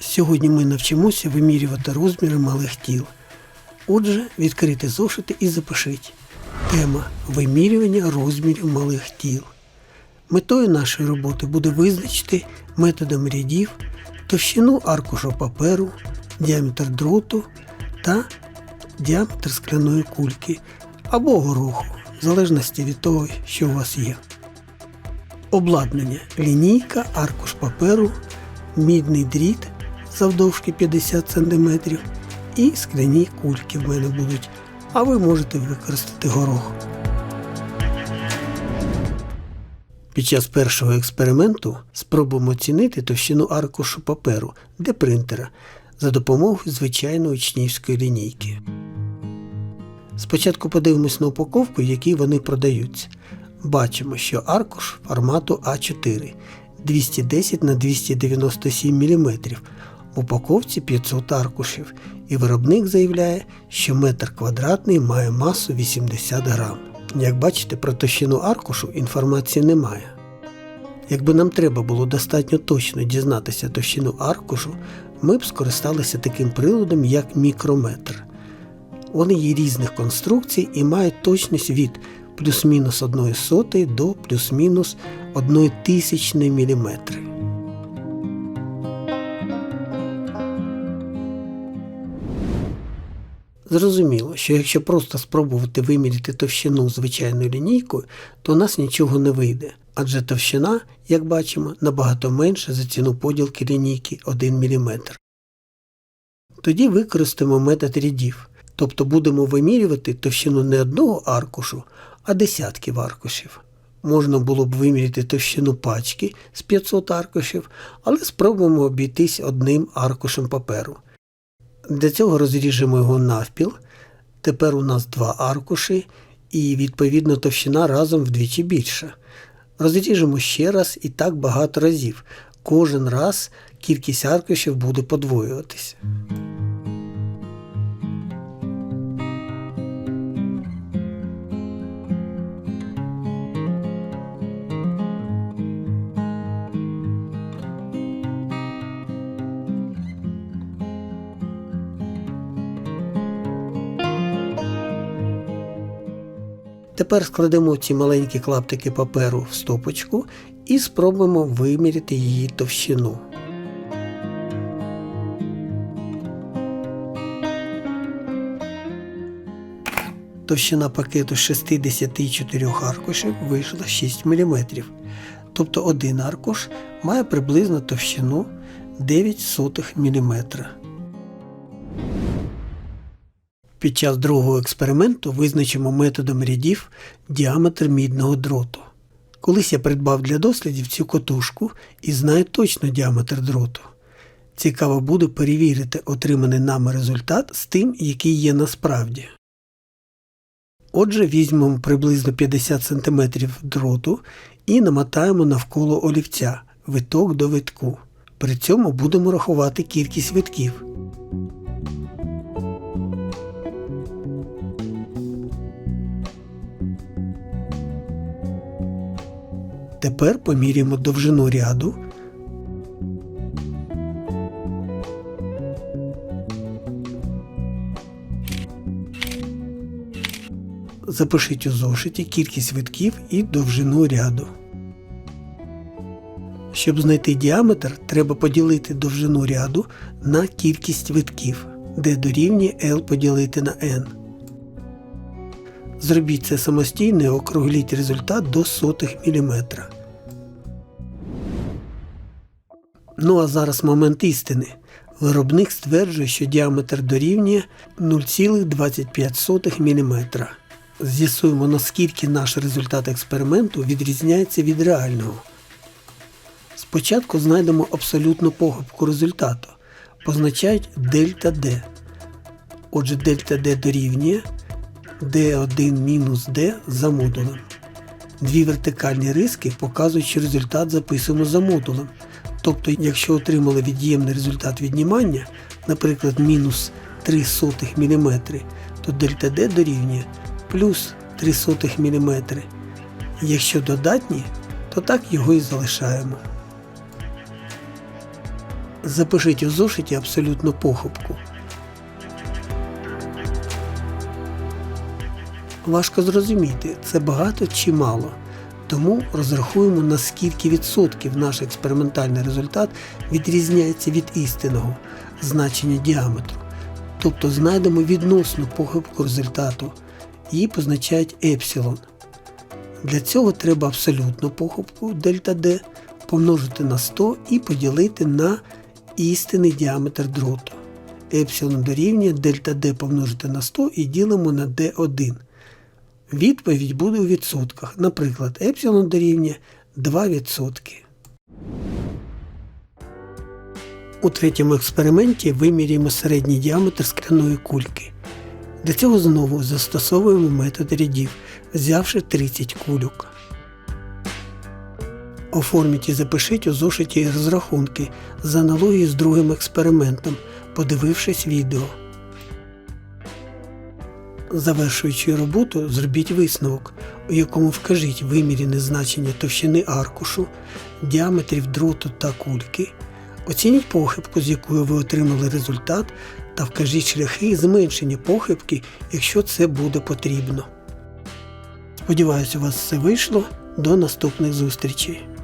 Сьогодні ми навчимося вимірювати розміри малих тіл. Отже, відкрити зошити і запишіть. Тема вимірювання розмірів малих тіл. Метою нашої роботи буде визначити методом рядів товщину аркушу паперу, діаметр дроту та діаметр скляної кульки або гороху, в залежності від того, що у вас є. Обладнання лінійка, аркуш паперу, мідний дріт завдовжки 50 см і скляні кульки в мене будуть, а ви можете використати горох. Під час першого експерименту спробуємо оцінити товщину аркушу паперу для принтера за допомогою звичайної учнівської лінійки. Спочатку подивимось на упаковку, в якій вони продаються. Бачимо, що аркуш формату А4 210 на 297 мм. В упаковці 500 аркушів, і виробник заявляє, що метр квадратний має масу 80 грам. Як бачите, про товщину аркушу інформації немає. Якби нам треба було достатньо точно дізнатися товщину аркушу, ми б скористалися таким приладом, як мікрометр. Вони є різних конструкцій і мають точність від плюс-мінус 1 сотої до плюс-мінус 1 тисячної міліметри. Зрозуміло, що якщо просто спробувати виміряти товщину звичайною лінійкою, то у нас нічого не вийде, адже товщина, як бачимо, набагато менша за ціну поділки лінійки 1 мм. Тоді використаємо метод рядів, тобто будемо вимірювати товщину не одного аркушу, а десятків аркушів. Можна було б виміряти товщину пачки з 500 аркушів, але спробуємо обійтись одним аркушем паперу. Для цього розріжемо його навпіл. Тепер у нас два аркуші і відповідно товщина разом вдвічі більша. Розріжемо ще раз і так багато разів. Кожен раз кількість аркушів буде подвоюватися. Тепер складемо ці маленькі клаптики паперу в стопочку і спробуємо виміряти її товщину. Товщина пакету 64 аркушів вийшла 6 мм. Тобто один аркуш має приблизно товщину 9 сотих мм. Під час другого експерименту визначимо методом рядів діаметр мідного дроту. Колись я придбав для дослідів цю котушку і знаю точно діаметр дроту. Цікаво буде перевірити отриманий нами результат з тим, який є насправді. Отже, візьмемо приблизно 50 см дроту і намотаємо навколо олівця виток до витку. При цьому будемо рахувати кількість витків. Тепер поміряємо довжину ряду. Запишіть у зошиті кількість витків і довжину ряду. Щоб знайти діаметр, треба поділити довжину ряду на кількість витків, де дорівнює L поділити на N. Зробіть це самостійно і округліть результат до сотих міліметра. Ну а зараз момент істини. Виробник стверджує, що діаметр дорівнює 0,25 мм. З'ясуємо, наскільки наш результат експерименту відрізняється від реального. Спочатку знайдемо абсолютну похибку результату. Позначають дельта D. Отже, дельта D дорівнює D1 мінус D за модулем. Дві вертикальні риски показують, що результат записуємо за модулем. Тобто, якщо отримали від'ємний результат віднімання, наприклад, мінус 3 сотих мм, то дельта D дорівнює плюс 3 сотих мм. Якщо додатні, то так його і залишаємо. Запишіть у зошиті абсолютну похибку. Важко зрозуміти, це багато чи мало. Тому розрахуємо, на скільки відсотків наш експериментальний результат відрізняється від істинного значення діаметру. Тобто знайдемо відносну похибку результату. Її позначають епсилон. Для цього треба абсолютну похибку дельта D помножити на 100 і поділити на істинний діаметр дроту. Епсилон дорівнює дельта D помножити на 100 і ділимо на D1. Відповідь буде у відсотках. Наприклад, епсилон дорівнює 2%. У третьому експерименті вимірюємо середній діаметр скляної кульки. Для цього знову застосовуємо метод рядів, взявши 30 кульок. Оформіть і запишіть у зошиті розрахунки з аналогії з другим експериментом, подивившись відео. Завершуючи роботу, зробіть висновок, у якому вкажіть вимірене значення товщини аркушу, діаметрів дроту та кульки, оцініть похибку, з якою ви отримали результат, та вкажіть шляхи зменшення похибки, якщо це буде потрібно. Сподіваюсь, у вас все вийшло. До наступних зустрічей!